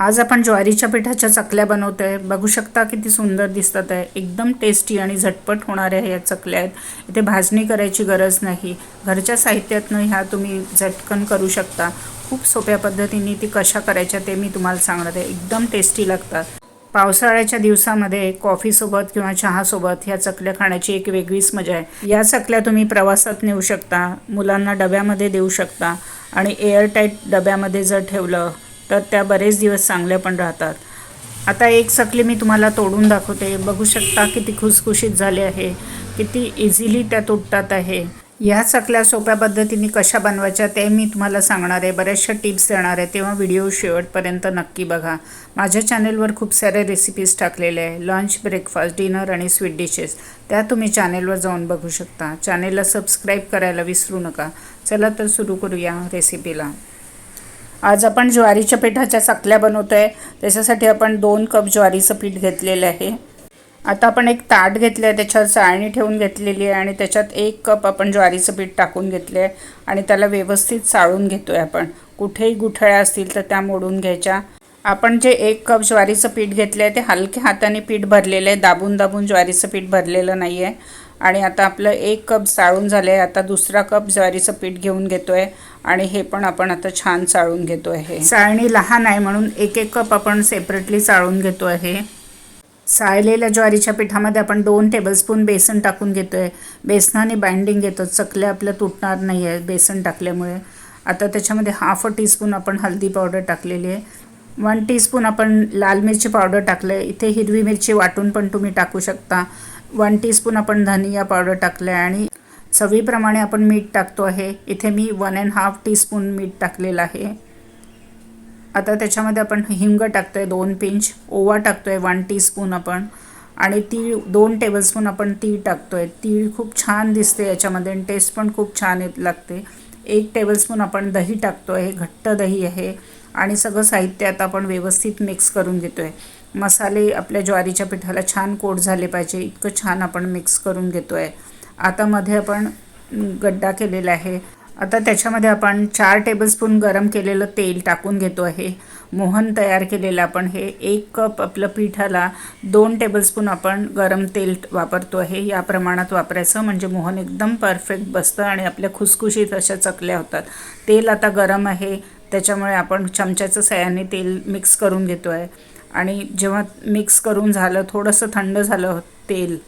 आज आपण ज्वारीच्या पिठाच्या चकल्या बनवतो आहे बघू शकता किती सुंदर दिसतात आहे. एकदम टेस्टी आणि झटपट होणाऱ्या ह्या चकल्या आहेत. इथे भाजणी करायची गरज नाही. घरच्या साहित्यातनं ह्या तुम्ही झटकन करू शकता. खूप सोप्या पद्धतीने ती कशा करायच्या ते मी तुम्हाला सांगणार आहे. एकदम टेस्टी लागतात. पावसाळ्याच्या दिवसामध्ये कॉफीसोबत किंवा चहासोबत ह्या चकल्या खाण्याची एक वेगळीच मजा आहे. या चकल्या तुम्ही प्रवासात नेऊ शकता. मुलांना डब्यामध्ये देऊ शकता. आणि एअरटाईट डब्यामध्ये जर ठेवलं तर त्या बरेच दिवस चांगल्या पण राहतात. आता एक चकली मी तुम्हाला तोडून दाखवते. बघू शकता किती खुसखुशीत झाले आहे. किती इझिली त्या तुटतात आहे. ह्या चकल्या सोप्या पद्धतीने कशा बनवायच्या ते मी तुम्हाला सांगणार आहे. बऱ्याचशा टिप्स देणार आहे. तेव्हा व्हिडिओ शेवटपर्यंत नक्की बघा. माझ्या चॅनेलवर खूप साऱ्या रेसिपीज टाकलेले आहे. लंच ब्रेकफास्ट डिनर आणि स्वीट डिशेस त्या तुम्ही चॅनेलवर जाऊन बघू शकता. चॅनेलला सबस्क्राईब करायला विसरू नका. चला तर सुरू करूया रेसिपीला आज आपण ज्वारीच्या पिठाच्या चकल्या बनवतो आहे त्याच्यासाठी आपण दोन कप ज्वारीचं पीठ घेतलेलं आहे. आता आपण एक ताट घेतलं आहे त्याच्यावर चाळणी ठेवून घेतलेली आहे आणि त्याच्यात एक कप आपण ज्वारीचं पीठ टाकून घेतलं आहे आणि त्याला व्यवस्थित चाळून घेतो आहे आपण. कुठेही गुठळ्या असतील तर त्या मोडून घ्यायच्या. आपण जे एक कप ज्वारीचं पीठ घेतलं आहे ते हलक्या हाताने पीठ भरलेलं आहे. दाबून दाबून ज्वारीचं पीठ भरलेलं नाही आहे आणि आता आपलं एक कप चाळून झालं आहे आता दुसरा कप ज्वारीचं पीठ घेऊन घेतो आहे आणि हे पण आपण आता छान चाळून घेतो आहे चाळणी लहान आहे म्हणून एक एक कप आपण सेपरेटली चाळून घेतो आहे चाळलेल्या ज्वारीच्या पिठामध्ये आपण दोन टेबलस्पून बेसन टाकून घेतो आहे बेसनाने बाइंडिंग घेतो चकल्या आपल्या तुटणार नाही आहे बेसन टाकल्यामुळे. आता त्याच्यामध्ये हाफ अ टीस्पून आपण हळदी पावडर टाकलेली आहे. वन टीस्पून आपण लाल मिरची पावडर टाकलं आहे इथे हिरवी मिरची वाटून पण तुम्ही टाकू शकता. वन टीस्पून आपण धनिया पावडर टाकलं आहे आणि चवीप्रमाणे आपण मीठ टाकतो आहे. इथे मी वन अँड हाफ टीस्पून मीठ टाकलेलं आहे. आता त्याच्यामध्ये आपण हिंग टाकतो आहे दोन पिंच ओवा टाकतो आहे वन टीस्पून आपण आणि तीळ दोन टेबलस्पून आपण तीळ टाकतो आहे तीळ खूप छान दिसते याच्यामध्ये आणि टेस्ट पण खूप छान येत लागते. एक टेबलस्पून आपण दही टाकतो आहे घट्ट दही आहे आणि सगळं साहित्य आता आपण व्यवस्थित मिक्स करून घेतो आहे मसाले आपल्या ज्वारीच्या पिठाला छान कोट झाले पाहिजे. इतकं छान आपण मिक्स करून घेतो आहे आता मध्ये आपण गड्डा केलेला आहे. आता त्याच्यामध्ये आपण चार टेबलस्पून गरम केलेलं तेल टाकून घेतो आहे. मोहन तयार केलेलं आपण हे एक कप आपलं पिठाला दोन टेबलस्पून आपण गरम तेल वापरतो आहे. या प्रमाणात वापरायचं म्हणजे मोहन एकदम परफेक्ट बसतं आणि आपल्या खुसखुशीत अशा चकल्या होतात. तेल आता गरम आहे. त्याच्यामुळे आपण चमच्याचं सहाय्याने तेल मिक्स करून घेतो आहे आणि जेव्हा मिक्स करून झालं थोडंसं थंड झालं तेल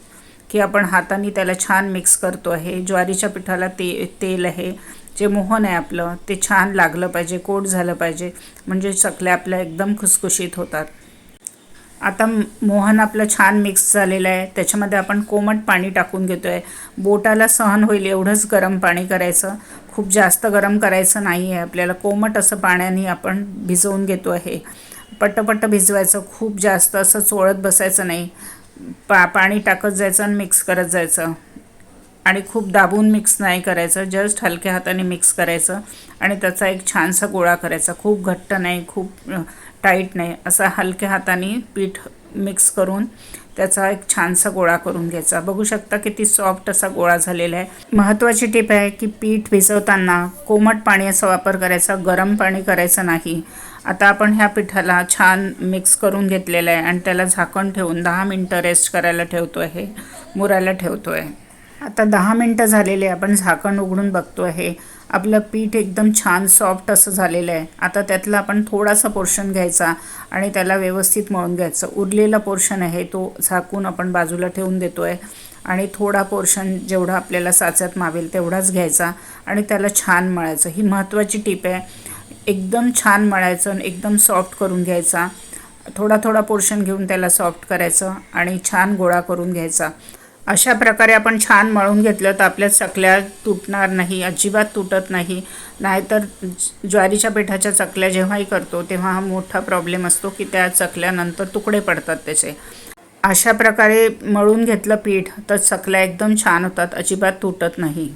की आपण हाताने त्याला छान मिक्स करतो आहे. ज्वारीच्या पिठाला ते तेल आहे. जे मोहन आहे आपलं ते छान लागलं पाहिजे कोट झालं पाहिजे. म्हणजे चकल्या आपल्या एकदम खुसखुशीत होतात. आता मोहन आपलं छान मिक्स झालेलं आहे. त्याच्यामध्ये आपण कोमट पाणी टाकून घेतो आहे बोटाला सहन होईल एवढंच गरम पाणी करायचं. खूप जास्त गरम करायचं नाही आहे आपल्याला कोमट असं पाण्याने आपण भिजवून घेतो आहे. पट्टपट्ट भिजवायचं खूप जास्त असं चोळत बसायचं नाही. पा पाणी टाकत जायचं आणि मिक्स करत जायचं. आणि खूप दाबून मिक्स नाही करायचं जस्ट हलक्या हाताने मिक्स करायचं आणि त्याचा एक छानसा गोळा करायचा. खूप घट्ट नाही खूप टाईट नाही. असा हलक्या हाताने पीठ मिक्स करून त्याचा एक छानसा गोळा करून घ्यायचा. बघू शकता किती सॉफ्ट असा गोळा झालेला आहे. महत्त्वाची टीप आहे की पीठ भिजवताना कोमट पाण्याचा वापर करायचा गरम पाणी करायचं नाही. आता आपण ह्या पिठाला छान मिक्स करून घेतलेलं आहे आणि त्याला झाकण ठेवून दहा मिनटं रेस्ट करायला ठेवतो आहे मुरायला ठेवतो आहे आता दहा मिनटं झालेले आपण झाकण उघडून बघतो आहे आपलं पीठ एकदम छान सॉफ्ट असं झालेलं आहे. आता त्यातला आपण थोडासा पोर्शन घ्यायचा आणि त्याला व्यवस्थित मळून घ्यायचं. उरलेला पोर्शन आहे तो झाकून आपण बाजूला ठेवून देतो आहे आणि थोडा पोर्शन जेवढा आपल्याला साच्यात मावेल तेवढाच घ्यायचा आणि त्याला छान मळायचं. ही महत्त्वाची टीप आहे. एकदम छान मळायचं आणि एकदम सॉफ्ट करून घ्यायचा. थोडा थोडा पोर्शन घेऊन त्याला सॉफ्ट करायचं आणि छान गोळा करून घ्यायचा. अशा प्रकारे आपण छान मळून घेतलं तर आपल्या चकल्या तुटणार नाही अजिबात तुटत नाही. नाहीतर ज्वारीच्या पिठाच्या चकल्या जेव्हाही करतो तेव्हा हा मोठा प्रॉब्लेम असतो की त्या चकल्यानंतर तुकडे पडतात त्याचे. अशा प्रकारे मळून घेतलं पीठ तर चकल्या एकदम छान होतात अजिबात तुटत नाही.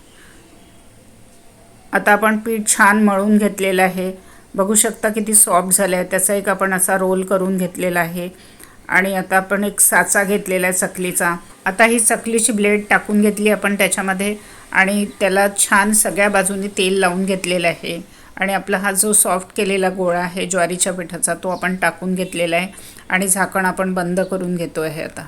आता आपण पीठ छान मळून घेतलेलं आहे. बघू शकता किती सॉफ्ट झालं आहे त्याचा एक आपण असा रोल करून घेतलेला आहे. आणि आता आपण एक साचा घेतलेला आहे चकलीचा. आता ही चकलीची ब्लेड टाकून घेतली आपण त्याच्यामध्ये. आणि त्याला छान सगळ्या बाजूने तेल लावून घेतलेलं आहे. आणि आपला हा जो सॉफ्ट केलेला गोळा आहे ज्वारीच्या पिठाचा तो आपण टाकून घेतलेला आहे. आणि झाकण आपण बंद करून घेतो आहे आता.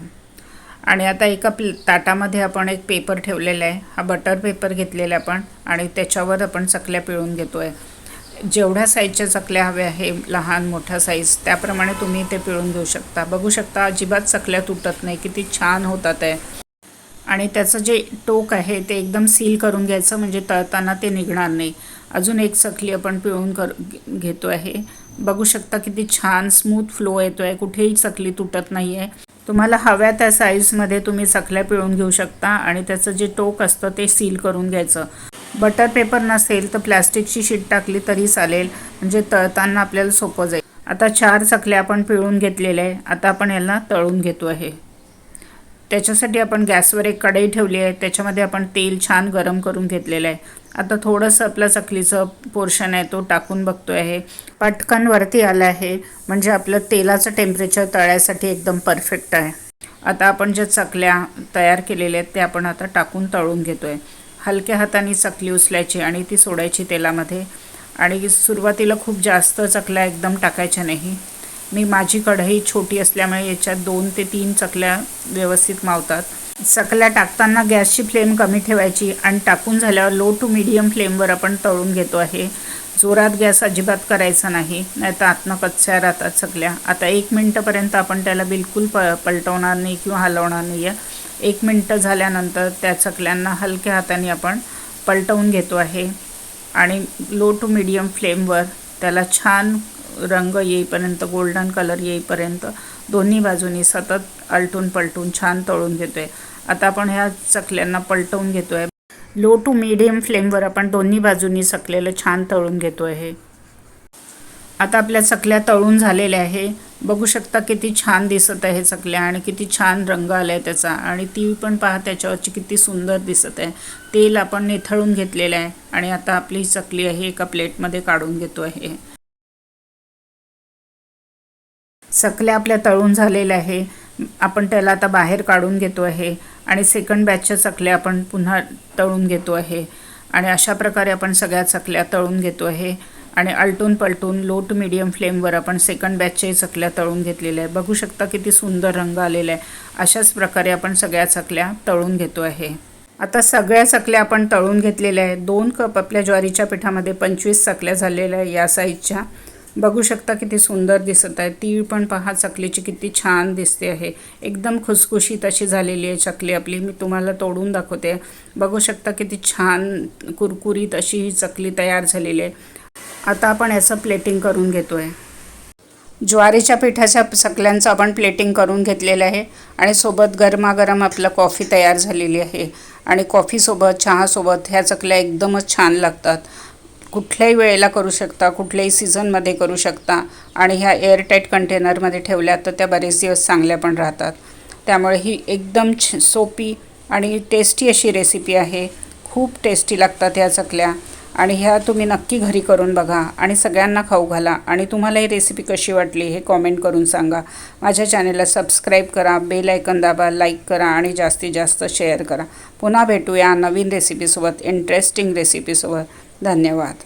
आणि आता एका प्ल ताटामध्ये आपण एक पेपर ठेवलेला आहे. हा बटर पेपर घेतलेला आपण आणि त्याच्यावर आपण चकल्या पिळून घेतो आहे जेवढ्या साईजच्या चकल्या हव्या आहे लहान मोठ्या साईज त्याप्रमाणे तुम्ही ते पिळून घेऊ शकता. बघू शकता अजिबात चकल्या तुटत नाही. किती छान होतात आहे आणि त्याचं जे टोक आहे ते एकदम सील करून घ्यायचं म्हणजे तळताना ते निघणार नाही. अजून एक चकली आपण पिळून कर घेतो आहे बघू शकता किती छान स्मूथ फ्लो येतो आहे कुठेही चकली तुटत नाही आहे तुम्हाला हव्या त्या साईजमध्ये तुम्ही चकल्या पिळून घेऊ शकता आणि त्याचं जे टोक असतं ते सील करून घ्यायचं. बटर पेपर नसेल तर प्लॅस्टिकची शीट टाकली तरी चालेल म्हणजे तळताना आपल्याला सोपं जाईल. आता चार चकल्या आपण पिळून घेतलेल्या आहे. आता आपण याला तळून घेतो आहे. त्याच्यासाठी आपण गॅसवर एक कढई ठेवली आहे. त्याच्यामध्ये आपण तेल छान गरम करून घेतलेलं आहे. आता थोडंसं आपलं चकलीचं पोर्शन आहे तो टाकून बघतो आहे. पटकन वरती आलं आहे म्हणजे आपलं तेलाचं टेम्परेचर तळ्यासाठी एकदम परफेक्ट आहे. आता आपण ज्या चकल्या तयार केलेल्या आहेत त्या आपण आता टाकून तळून घेतो आहे हलक्या हाताने चकली उचलायची आणि ती सोडायची तेलामध्ये. आणि सुरुवातीला खूप जास्त चकल्या एकदम टाकायच्या नाही. मी माझी कढई छोटी असल्यामुळे याच्यात दोन ते तीन चकल्या व्यवस्थित मावतात. सकल्या टाकताना गॅसची फ्लेम कमी ठेवायची आणि टाकून झाल्यावर लो टू मिडियम फ्लेमवर आपण तळून घेतो आहे. जोरात गॅस अजिबात करायचा नाही नाही तर आतनं कच्च्या राहतात सकल्या आता एक मिनटंपर्यंत आपण त्याला बिलकुल प पलटवणार नाही किंवा हलवणार नाही आहे एक मिनटं झाल्यानंतर त्या चकल्यांना हलक्या हाताने आपण पलटवून घेतो आहे आणि लो टू मिडियम फ्लेमवर त्याला छान रंग येईपर्यंत गोल्डन कलर येईपर्यंत दोन्ही बाजूनी सतत आलटून पलटून छान तळून घेतो आहे आता आपण ह्या चकल्यांना पलटवून घेतो आहे लो टू मिडियम फ्लेमवर आपण दोन्ही बाजूनी चकलेलं छान तळून घेतो आहे आता आपल्या चकल्या तळून झालेल्या आहे. बघू शकता किती छान दिसत आहे चकल्या आणि किती छान रंग आला आहे त्याचा आणि ती पण पहा त्याच्यावरची किती सुंदर दिसत आहे. तेल आपण निथळून घेतलेलं आहे आणि आता आपली चकली आहे एका प्लेटमध्ये काढून घेतो आहे चकल्या आपल्या तळून झालेल्या आहे. आपण त्याला आता बाहेर काढून घेतो आहे. आणि सेकंड बॅचच्या चकल्या आपण पुन्हा तळून घेतो आहे. आणि अशा प्रकारे आपण सगळ्या चकल्या तळून घेतो आहे. आणि आलटून पलटून लो टू मिडियम फ्लेमवर आपण सेकंड बॅचच्याही चकल्या तळून घेतलेल्या आहे. बघू शकता किती सुंदर रंग आलेला आहे. अशाच प्रकारे आपण सगळ्या चकल्या तळून घेतो आहे. आता सगळ्या चकल्या आपण तळून घेतलेल्या आहे दोन कप आपल्या ज्वारीच्या पिठामध्ये पंचवीस चकल्या झालेल्या आहे या साईजच्या बघू शकता किती सुंदर दिसत आहे. तीळ पण पहा चकलीची किती छान दिसते आहे. एकदम खुसखुशीत अशी झालेली आहे चकली आपली. मी तुम्हाला तोडून दाखवते. बघू शकता किती छान कुरकुरीत अशी ही चकली तयार झालेली आहे. आता आपण याचं प्लेटिंग करून घेतो आहे ज्वारीच्या पिठाच्या चकल्यांचं आपण प्लेटिंग करून घेतलेलं आहे. आणि सोबत गरमागरम आपलं कॉफी तयार झालेली आहे. आणि कॉफीसोबत चहासोबत ह्या चकल्या एकदमच छान लागतात. कुठल्याही वेळेला करू शकता कुठल्याही सीझनमध्ये करू शकता. आणि ह्या एअरटाईट कंटेनरमध्ये ठेवल्या तर त्या बरेच दिवस चांगल्या पण राहतात. त्यामुळे ही एकदम छ सोपी आणि टेस्टी अशी रेसिपी आहे. खूप टेस्टी लागतात ह्या चकल्या. आणि ह्या तुम्ही नक्की घरी करून बघा आणि सगळ्यांना खाऊ घाला. आणि तुम्हाला ही रेसिपी कशी वाटली हे कॉमेंट करून सांगा. माझ्या चॅनेलला सबस्क्राईब करा बेल आयकन दाबा लाईक करा आणि जास्तीत जास्त शेअर करा. पुन्हा भेटूया नवीन रेसिपीसोबत इंटरेस्टिंग रेसिपीसोबत धन्यवाद.